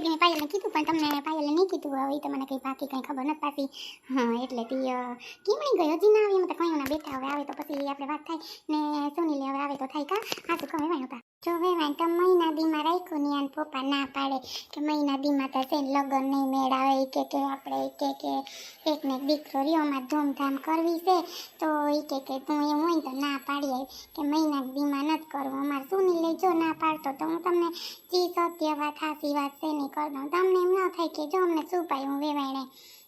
બેબીને પાયલને કીધું, પણ તમને પાયલને નહીં કીધું. હવે ઈ તો મને કંઈ બાકી કંઈ ખબર નથી પાછી હા, એટલે તી કેમણી ગઈ હજી ના આવી એમ તો કઈ ના બેઠા હવે આવે તો પછી આપણે વાત થાય. ને સોનીલે હવે આવે તો થાય કા? હા, તો કહે વેણ કા જો વેવાણ તો મહિના દીમાં રાખ્યું ને આને પપ્પા ના પાડે કે મહિના દીમાં છે ને લગ્ન નહીં મેળાવે કે કે આપણે કે કે એકને દીકરો રહ્યો ધૂમધામ કરવી છે, તો એ કે કે તું એમ હોય તો ના પાડી આવી કે મહિના દીમાં નથી કરવું, અમારે શું લઈ જો ના પાડતો તો હું તમને જી સત્ય વાત, હાસી વાત છે નહીં કરતો તમને એમ ન થાય કે જો અમને શું પાયું વેવાણે.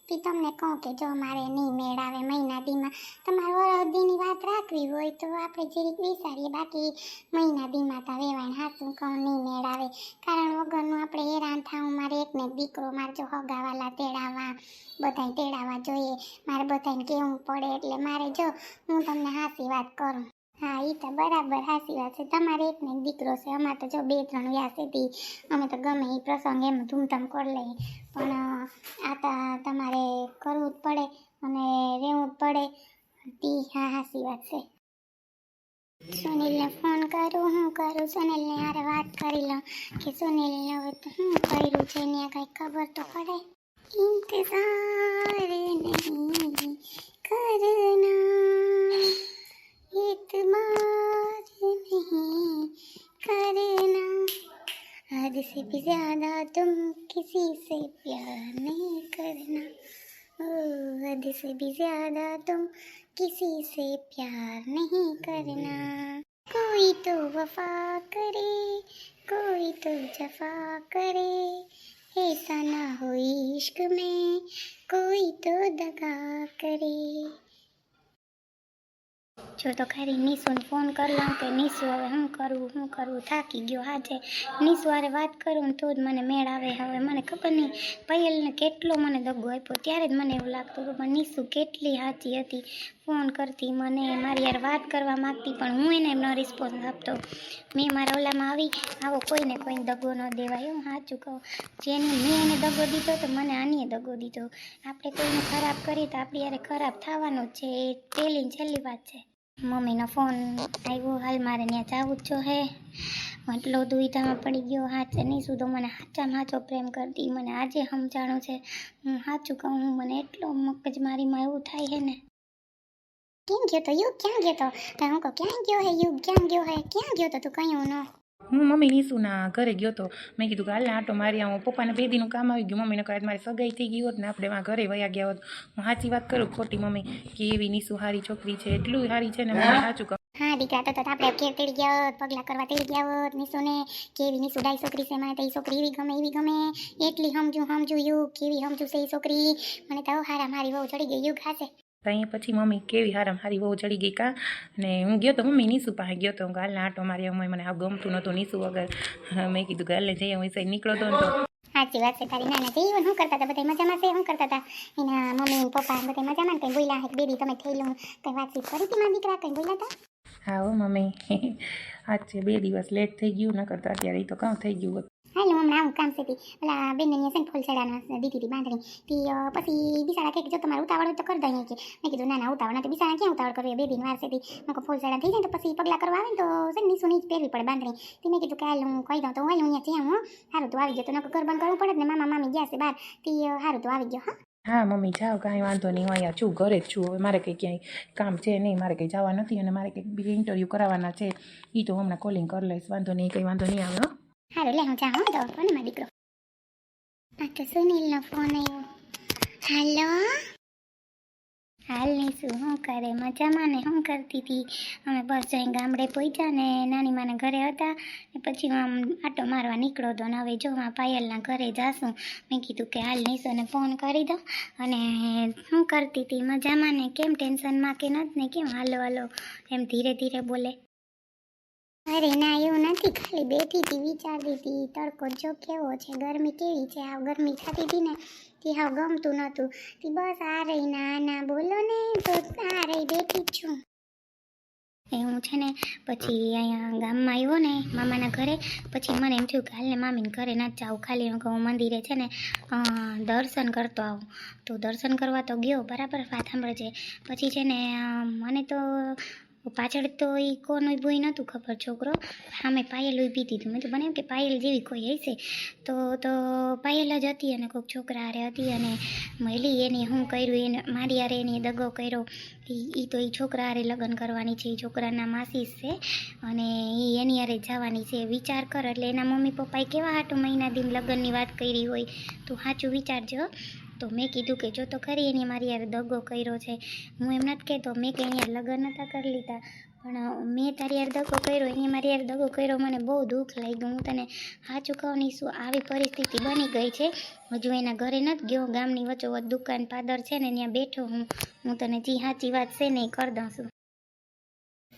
તી તમને કહું કે જો મારે નહીં મેળ આવે મહિના દીમાં તમારે વરદીની વાત રાખવી હોય તો આપણે જરીક વિચારીએ બાકી મહિના દીમાં તો વેવાણ હાસું કહું નહીં મેળ આવે કારણ વગરનું આપણે હેરાન થાવું મારે એકને એક દીકરો, મારે જો હગાવાલા તેડાવા બધાય તેડાવા જોઈએ. મારે બધાને કહેવું પડે એટલે મારે જો, હું તમને હાસી વાત કરું. હા એ તો બરાબર હાસી વાત છે. તમારે એક ને દીકરો છે, અમારે તો જો બે ત્રણ વ્યાસેથી અમે તો ગમે એ પ્રસંગ એમ ધૂમધામ કરી લઈએ. પણ આ તમારે કરવું જ પડે અને રહેવું જ પડે. તી, હા હાસી વાત છે. સુનિલને ફોન કરું, હું કરું? સુનિલને હારે વાત કરી લઉં કે સુનિલને હવે શું કર્યું છે? ને કંઈ ખબર તો પડે? ઇંતજાર નહીં કરના ઇતમાર નહીં કરના हद से भी ज़्यादा तुम किसी से प्यार नहीं करना। ओ, हद से भी ज़्यादा तुम किसी से प्यार नहीं करना। कोई तो वफा करे कोई तो जफा करे। ऐसा ना हो इश्क में कोई तो दगा करे। જો તો ખરી નિશુને ફોન કરલા કે નિશુ હવે શું કરવું શું કરવું થાકી ગયો હાજે નિશુ હારે વાત કરું ને તો જ મને મેળ આવે હવે. મને ખબર નહીં પયલને કેટલો મને દગો આપ્યો. ત્યારે જ મને એવું લાગતું હતું, પણ નિશુ કેટલી સાચી હતી. ફોન કરતી, મને મારી યાર વાત કરવા માગતી, પણ હું એને એમનો રિસ્પોન્સ આપતો. મેં મારા ઓલામાં આવી, આવો કોઈને કોઈને દગો ન દેવાય. હું સાચું કહું, જેને મેં એને દગો દીધો તો મને આનીએ દગો દીધો. આપણે કોઈને ખરાબ કરીએ તો આપણી યારે ખરાબ થવાનું જ છે, એ પહેલી છેલ્લી વાત છે. મમ્મીનો ફોન આવ્યો, હાલ મારે ત્યાં જવું જ જો હે. એટલો દુવિધામાં પડી ગયો, હાચે નહીં સુધો. મને હાચામાં હાચો પ્રેમ કરતી, મને આજે સમજાણું છે. હું સાચું કહું મને એટલો મગજમારીમાં એવું થાય છે ને. કેમ ગયો તો? યુગ ક્યાં ગયો તો? તો હું કહું ક્યાં ગયો હે? યુગ ક્યાં ગયો હે? ક્યાં ગયો તો તું? કહ્યું ન હું મમ્મી નીસુના ઘરે ગયો તો મેં કીધું કે હાલને આટો મારી આવું. પપ્પાને બે દીનું કામ આવી ગયું. મમ્મીને કહે મારી સગાઈ થઈ ગઈ હોત ને આપણે એમાં ઘરે વયા ગયા હોત. હું સાચી વાત કરું ખોટી મમ્મી કે એવી નીસુ સારી છોકરી છે એટલું સારી છે ને મમ્મી સાચું કહું. હા દીકરા તો તો આપણે ઘેર તેડી ગયા હોત પગલા કરવા તેડી ગયા હોત નિશુને કેવી નિશુ ડાઈ છોકરી છે મને તો એ છોકરી એવી ગમે એવી ગમે. એટલી સમજુ સમજુ યુગ કેવી સમજુ છે એ છોકરી. મને તો હારા મારી બહુ ચડી ગઈ યુગ હાસે. તો અહીંયા પછી મમ્મી કેવી હારામ હારી બહુ ચડી ગઈ કા? ને હું ગયો તો મમ્મી નીસુ પાસે ગયો તો હું હાલને આટો મારી અમે મને આ ગમતું નહોતું નીસુ વગર. મેં કીધું ગાલને જઈએ હું એ નીકળો તો સાચી વાત છે તારી નાના જીવન શું કરતા હતા? બધા મજામાં છે? શું કરતા હતા? એના મમ્મી પપ્પા બધા મજામાં કંઈ બોલ્યા હે બેબી તમે થયેલું કંઈ વાતચીત કરી હતી મારા દીકરા? કંઈ બોલ્યા હતા? હા હો મમ્મી. આજે બે દિવસ લેટ થઈ ગયું ન કરતા અત્યારે એ તો કાં થઈ ગયું. હોત હાલ હું હમણાં આવું કામ છે તી ઓલા બેન ને છે ને ફૂલ ચડાના દીધી હતી બાંધણી તી અ, પછી બિસાડા કે જો તમારે ઉતાવળ હોય તો કરી દઈએ કે મેં કીધું ના ના ઉતાવળ નથી બિસાડા ક્યાં ઉતાવળ કરવી બે દિન વાર છે તી મેં કહું ફૂલ ચડા થઈ જાય તો પછી પગલા કરવા આવે ને તો છે ને નીસુની જ પહેરવી પડે બાંધણી તી મેં કીધું કે હાલ હું કહી દઉં તો હાલ હું અહીંયા જ્યાં હું સારું તો આવી ગયો તો નકર ઘર બંધ કરવું પડે ને મામા મામી ગયા છે બહાર તી અ, સારું તો આવી ગયો હા હા મમ્મી જાઓ કાંઈ વાંધો નહીં હું અહીંયા છું ઘરે જ છું હવે મારે કંઈ ક્યાંય કામ છે નહીં મારે કંઈ જવા નથી અને મારે કંઈક બીજું ઇન્ટરવ્યૂ કરાવવાના છે એ તો હમણાં કોલિંગ કરી લઈશ વાંધો નહીં કંઈ વાંધો નહીં આવે હો સારું લે, હું જાઉં તો કોને મારો દીકરો. આ તો સુનિલનો ફોન આવ્યો હાલો? હાલ શું શું કરે? મજામાં ને? શું કરતી હતી અમે બસ જઈને ગામડે પહોંચ્યા ને નાની માના ઘરે હતા ને પછી હું આમ આટો મારવા નીકળો તો ને હવે જો આ પાયલના ઘરે જાશું મેં કીધું કે હાલ નિશુને ફોન કરી દો અને શું કરતી હતી મજામાં ને? કેમ ટેન્શનમાં કે નથી ને? કેમ હાલો હાલો? એમ ધીરે ધીરે બોલે. અરે ના, એવું નથી. ખાલી બેઠી હતી વિચારતી હતી તડકો જો કેવો છે, ગરમી કેવી છે? આવ ગરમી થતી હતી ને, તે હાવ ગમતું નહોતું તે બસ આ રહી ના ના બોલો ને, તો આ રહી બેઠી જ છું. એ હું છે ને, પછી અહીંયા ગામમાં આવ્યો ને, મામાના ઘરે, પછી મને એમ થયું કે હાલને મામીને ઘરે ના જાઉં. ખાલી હું કહું, મંદિરે છે ને દર્શન કરતો આવું. તો દર્શન કરવા તો ગયો, બરાબર, વાત સાંભળજે. પછી છે ને મને તો પાછળ તો એ કોણ ઊભું નહોતું ખબર, છોકરો. સામે પાયલ ઊભી દીધું મેં તો બને એમ કે પાયલ જેવી કોઈ હશે. તો તો પાયલ જ હતી અને કોઈક છોકરા હારે હતી અને મળી એને હું કર્યું, એને મારી હારે એને દગો કર્યો. એ તો એ છોકરા હારે લગ્ન કરવાની છે એ છોકરાના માસી છે અને એ એની હારે જવાની છે. વિચાર કર, એટલે એના મમ્મી પપ્પાએ કેવા આઠ મહિના દિન લગ્નની વાત કરી હોય, તું સાચું વિચારજો. તો મેં કીધું કે જો તો ખરી એને મારી યાર દગો કર્યો છે. હું એમ નથી કહેતો, મેં કંઈ અહીંયા લગ્ન નહોતા કરી લીધા. પણ મેં તારી યાર દગો કર્યો, એને મારી યાર દગો કર્યો મને બહુ દુઃખ લાગ્યું. હું તને હા ચૂકવણી શું આવી પરિસ્થિતિ બની ગઈ છે. હજુ એના ઘરે નથી ગયો, ગામની વચ્ચોવચ્ચ દુકાન પાદર છે ને, ત્યાં બેઠો હું. હું તને જી સાચી વાત છે ને એ કરી દઉં છું.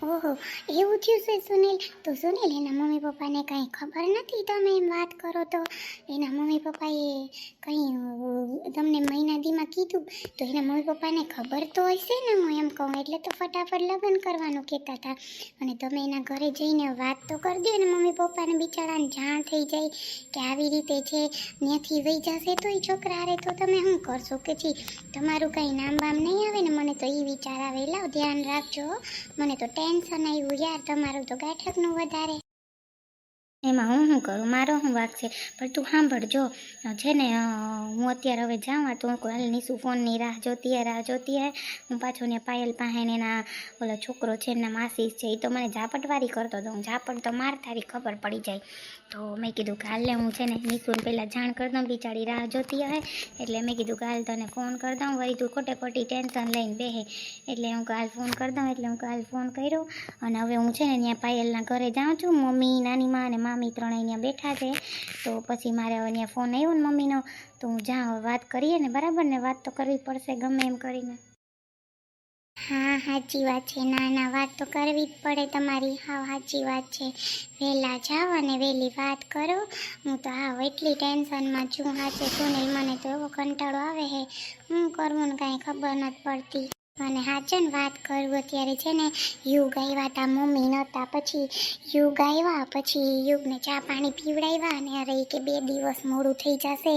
ઓહો, એવું થયું છે સુનિલ? તો સુનિલ, એના મમ્મી પપ્પાને કંઈ ખબર નથી તમે એમ વાત કરો તો? એના મમ્મી પપ્પાએ કંઈ તમને મહિના દીમાં કીધું? તો એના મમ્મી પપ્પાને ખબર તો હશે ને, હું એમ કહું. એટલે તો ફટાફટ લગ્ન કરવાનું કહેતા હતા. અને તમે એના ઘરે જઈને વાત તો કરી દો એના મમ્મી પપ્પાને. બિચારાને જાણ થઈ જાય કે આવી રીતે છે ત્યાંથી વહી જશે તો એ છોકરા હારે. તો તમે શું કરશો કે જી તમારું કંઈ નામ બામ નહીં આવે ને? મને તો એ વિચાર આવે. લાવ ધ્યાન રાખજો મને તો ટેન્શન આવ્યું યાર તમારું તો ગાંઠકનું વધારે. એમાં હું શું કરું? મારો શું વાક છે? પણ તું સાંભળજો. છે ને હું અત્યારે હવે જાઉં આ તો હું હાલ નીસુ ફોનની રાહ જોતી હે, રાહ જોતી હે. હું પાછો ને પાયલ પાસે એના ઓલો છોકરો છે એના માસી છે એ તો મને ઝાપટવારી કરતો હતો. હું ઝાપટ તો મારતા તારી ખબર પડી જાય. તો મેં કીધું કે હાલે હું છે ને નીસુને પહેલાં જાણ કરી દઉં, બિચારી રાહ જોતી હે. એટલે મેં કીધું કાલ તને ફોન કરી દઉં. વળી તું ખોટે ખોટી ટેન્શન લઈને બેહે. એટલે હું કાલ ફોન કરી દઉં, એટલે હું કાલ ફોન કર્યો. અને હવે હું છે ને ત્યાં પાયલના ઘરે જાઉં છું. મમ્મી, નાની માં અને મામી ત્રણે અહીંયા બેઠા છે. તો પછી મારે ત્યાં ફોન આવ્યો ને મમ્મીનો. તો હું જાઉં વાત કરીએ ને, બરાબર ને? વાત તો કરવી પડશે ગમે એમ કરીને. હા, સાચી વાત છે. ના ના, વાત તો કરવી જ પડે તમારી. હા, સાચી વાત છે. વહેલા જાઓ અને વહેલી વાત કરો. હું તો હા એટલી ટેન્શનમાં છું. હાચે સુનિલ મને તો એવો કંટાળો આવે છે હું કરવું ને કાંઈ ખબર નથી પડતી. અને હાચન વાત કરું અત્યારે છે ને, યુગ આવ્યા તા, મમ્મી નહોતા, પછી યુગ આવ્યા, પછી યુગને ચા પાણી પીવડાવ્યા અને અરે કે બે દિવસ મોડું થઈ જશે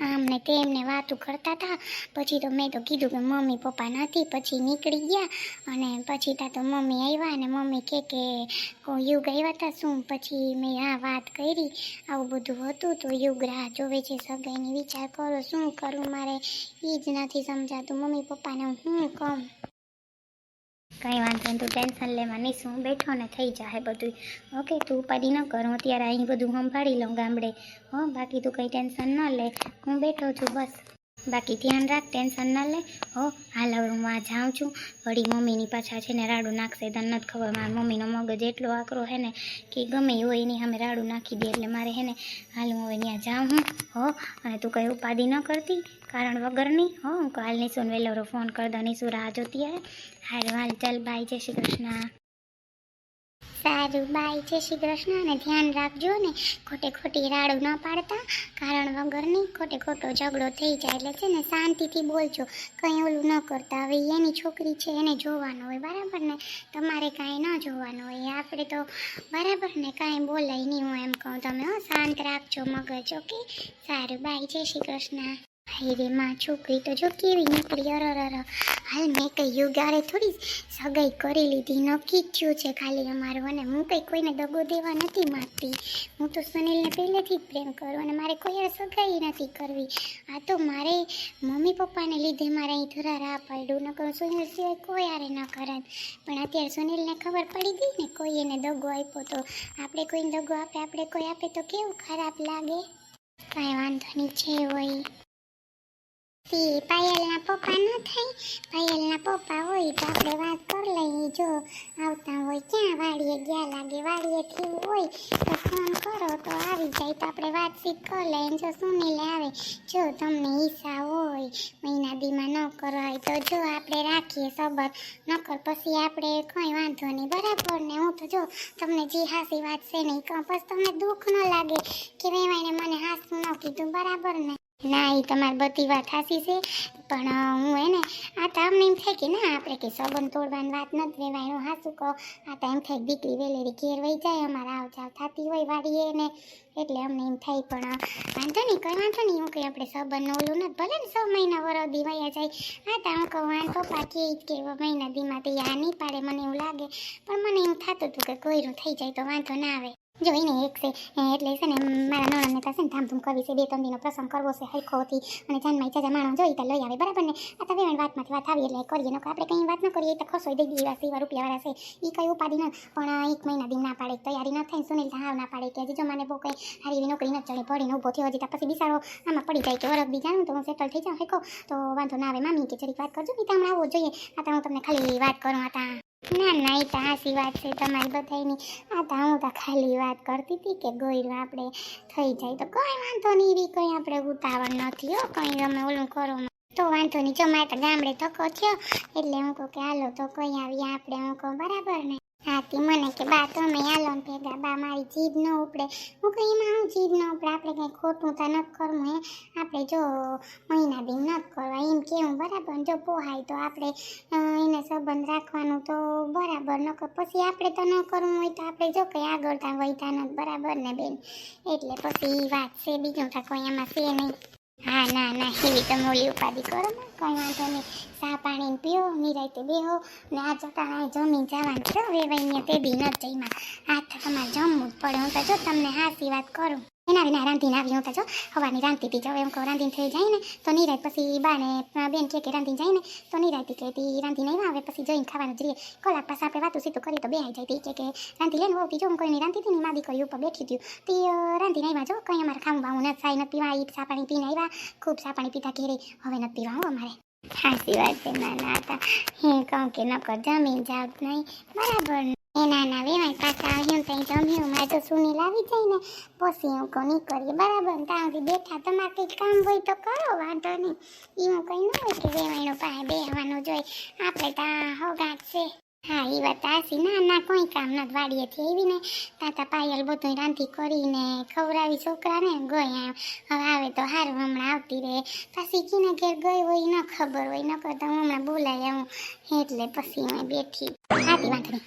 આમ ને તેમને વાતું કરતા હતા પછી તો મેં તો કીધું કે મમ્મી પપ્પા નથી, પછી નીકળી ગયા, અને પછી તા તો મમ્મી આવ્યા અને મમ્મી કે કે યુગ આવ્યા હતા શું? પછી મેં આ વાત કરી, આવું બધું હતું તો યુગ રાહ જોવે છે, સગાઈને વિચાર કરો, શું કરું મારે? એ જ નથી સમજાતું, મમ્મી પપ્પાને હું કહું? કંઈ વાંધો નહીં તું ટેન્શન લેવા નહીં શું બેઠો ને થઈ જાય બધું ઓકે તું ઉપાડી ન કર હું અત્યારે અહીં બધું સંભાળી લઉં ગામડે હો બાકી તું કંઈ ટેન્શન ન લે હું બેઠો છું બસ બાકી ધ્યાન રાખ, ટેન્શન ના લે. હો, હાલ હવે હું આ જાઉં છું. વળી મમ્મીની પાછા છે ને રાડું નાખશે, તને નથી ખબર. મારા મમ્મીનો મગજ એટલો આકરો હે ને કે ગમે હોય એની સામે રાડું નાખી દે એટલે મારે હે ને હાલ હું હવે ત્યાં જાઉં હું હો, અને તું કંઈ ઉપાધિ ન કરતી, કારણ વગરની. હો, હું કાલ નિશુન વહેલો ફોન કર દો નિશુ રાહ જોતી હાલ હાલ, ચાલ, બાય. જય શ્રી કૃષ્ણ. સારું, બાય. જય શ્રી કૃષ્ણ અને ધ્યાન રાખજો ને ખોટે ખોટી રાડું ન પાડતા, કારણ વગરની ખોટે ખોટો ઝઘડો થઈ જાય. એટલે છે ને શાંતિથી બોલજો, કંઈ ઓલું ન કરતા. હવે એની છોકરી છે, એને જોવાનું હોય, બરાબર ને? તમારે કાંઈ ન જોવાનું હોય. આપણે તો બરાબર ને, કાંઈ બોલાય નહીં હું એમ કહું. તમે હો, શાંત રાખજો મગજ, ઓકે? સારું, બાય. જય શ્રી કૃષ્ણ. હાય રે માં છોકરી તો જો કેવી નીકળી અરર હાલ મેં કઈ યુગારે થોડી સગાઈ કરી લીધી, નક્કી થયું છે ખાલી અમારું. અને હું કંઈ કોઈને દગો દેવા નથી માગતી. હું તો સુનિલને પહેલેથી જ પ્રેમ કરું અને મારે કોઈ સગાઈ નથી કરવી. આ તો મારે મમ્મી પપ્પાને લીધે મારે અહીં થોડા રાહ પડ્યું, નકર સુનિલ સિવાય કોઈ આરે ન કરે પણ અત્યારે સુનિલને ખબર પડી ગઈ ને કોઈ એને દગો આપ્યો તો. આપણે કોઈને દગો આપે, આપણે કોઈ આપે તો કેવું ખરાબ લાગે? કાંઈ વાંધો નહીં છે હોય. તે પાયલના પપ્પા ન થાય. પાયલના પપ્પા હોય તો આપણે વાત કરી લઈએ. જો આવતા હોય, ક્યાં વાડીએ ગયા લાગે, વાડીએથી હોય, તો ફોન કરો તો આવી જાય. તો આપણે વાતચીત કરી લઈએ. જો સુનિલે આવે, જો તમને ઈચ્છા હોય મહિના દીમાં ન કરાય તો જો આપણે રાખીએ સબર. નકર પછી આપણે કંઈ વાંધો નહીં. બરાબર ને? હું તો જો તમને જે હાસી વાત છે નહીં પછી તમને દુઃખ ન લાગે કે મેં મને હાસું ન કીધું. બરાબર ને? ના એ તમારી બધી વાત સાચી છે. પણ હું એને, આ તો અમને એમ થાય કે ના, આપણે કે સંબંધ તોડવાની વાત નથી રહેવાય હાસું કહો. આ તો એમ થાય દીકરી વેલેરી ઘેર વહી જાય, અમારે આવ જાવ થતી હોય વાડીએ ને એટલે અમને એમ થાય, પણ વાંધો નહીં, કંઈ વાંધો નહીં, હું કંઈ આપણે સંબંધનું ઓલું નથી. ભલે ને છ મહિના વરદી વયા જાય. આ તો હું કહું વાંધો પાકી જ કે મહિના દીમાં તો આ નહીં પાડે, મને એવું લાગે. પણ મને એમ થતું હતું કે કોઈનું થઈ જાય તો વાંધો ના આવે. જો એને એક છે એટલે છે ને મારા નણંદને તો ને ધામધૂમ કરવી છે, બે ત્રણ દિનો પ્રસંગ કરવો છે હરખોથી અને જાનમાં જાજા માણસ જોઈ તો લઈ આવે, બરાબર ને? આ તો વાતમાંથી વાત આવી, એટલે કરીએ, નકર આપણે કંઈ વાત ન કરીએ તો ખસો દઈ દઈએ સીવા રૂપિયાવાળા છે. એ કંઈ ઉપાડી ન, પણ એક મહિના દિન ના પાડે તૈયારી ન થાય સુનિલ હાવ ના પાડે, કે હજી જો મને બહુ કંઈ સારી એવી નોકરી ન ચડે પડીને ઊભો થયો, હજી પછી બિસારો આમાં પડી જાય કે વરખ બી, જાણું તો હું સેટલ થઈ જાઉં હેકો તો વાંધો ના આવે, મામી કે જરીક વાત કરજો નહીં તો હમણાં આવવો જોઈએ. આ હું તમને ખાલી વાત કરું, આ ના ના, એ તો વાત છે તમારી બધાની આ તો હું તો ખાલી વાત કરતી હતી કે ગોયરું આપણે થઈ જાય તો કોઈ વાંધો નહીં રી કંઈ આપણે ઉતાવળ નથી હો, કંઈ તમે ઓલું કરો. તો વાંધો નહીં, જો મારે તો ગામડે ધક્કો થયો, એટલે હું કહું કે હાલો, તો કઈ આવીએ આપણે હું કહું બરાબર ને. હા તી મને કે, બા, તમે હાલો ને ભેગા. બા, મારી જીભ ન ઉપડે. હું કહું, એમાં હું જીભ ન ઉપડે? આપણે કંઈ ખોટું તો નથી કરવું, હે? આપણે જો મહિના દિન નથી કરવા. એમ કેવું બરાબર? જો પોહાય તો આપણે એને સંબંધ રાખવાનું તો બરાબર. ન કર પછી આપણે તો ન કરવું હોય તો આપણે જો કંઈ આગળ ત્યાં વહીતા નથી. બરાબર ને બેન? એટલે પછી વાત છે બીજું તો કોઈ એમાં છે નહીં. હા, ના ના એવી તમે ઓલી ઉપાધિ કરો ને, કંઈ વાંધો નહીં. ચા પાણી પીઓ નિરાયતે બેહો, ને આ ચટાણા જમીન જવાનું છે વેવાઈને તે બી નથી જઈમાં આ તો તમારે જમવું જ પડે, હું તો જો તમને હાસી વાત કરું. એના વિના રાંધીને આવી, હું જો હવાની રાંધતી હતી. જો એમ કહું, રાંધીને થઈ જાય ને, તો નિરાય પછી બાને બેન કે કે રાંધીને જાય ને, તો નિરાયતી કે તી રાંધીને આવ્યા આવે, પછી જઈને ખાવાનું જ રહીએ કલાક પાસે આપણે વાતું સીધું કરી તો બે આવી જાય કે કે, રાંધી લેને હોતી જો હું કોઈની રાંધી હતી ને માદી કરી ઉપર બેઠી હતી તે રાંધીને આવ્યા, જો કંઈ અમારે ખાવું બાવું નથી થાય નથી પીવા, ઈ ચા પાણી પીને આવ્યા, ખૂબ ચા પાણી પીતા ઘેરે. હવે નથી પીવા હું અમારે. સાચી વાત છે ના ના હતા. હું, કહું કે ન કર જમીન જાવ નહીં. બરાબર એ ના ના વેવાય પાછા આવ્યું ત્યાં જમ્યું. મારે તો સુની લાવી જાય ને. પછી હું કહું કરીએ બરાબર. ને ત્યાં સુધી બેઠા. તમારે કંઈક કામ હોય તો કરો, વાંધો નહીં. એવું કંઈ ન હોય કે વેવાયનો પાસે બેહવાનું જોઈ આપણે ત્યાં હોગાટ છે. હા એ વાત આસી ના ના, કોઈ કામ નથી વાડીએથી આવીને તાતા પાયલ બધું રાંધી કરીને ખવડાવી છોકરાને ગઈ હવે આવે તો હારું, હમણાં આવતી રહે. પછી કીને ઘેર ગઈ હોય ન ખબર હોય. ન કરતા હું હમણાં બોલાય આવું. એટલે પછી હું બેઠી. હાથી વાંધો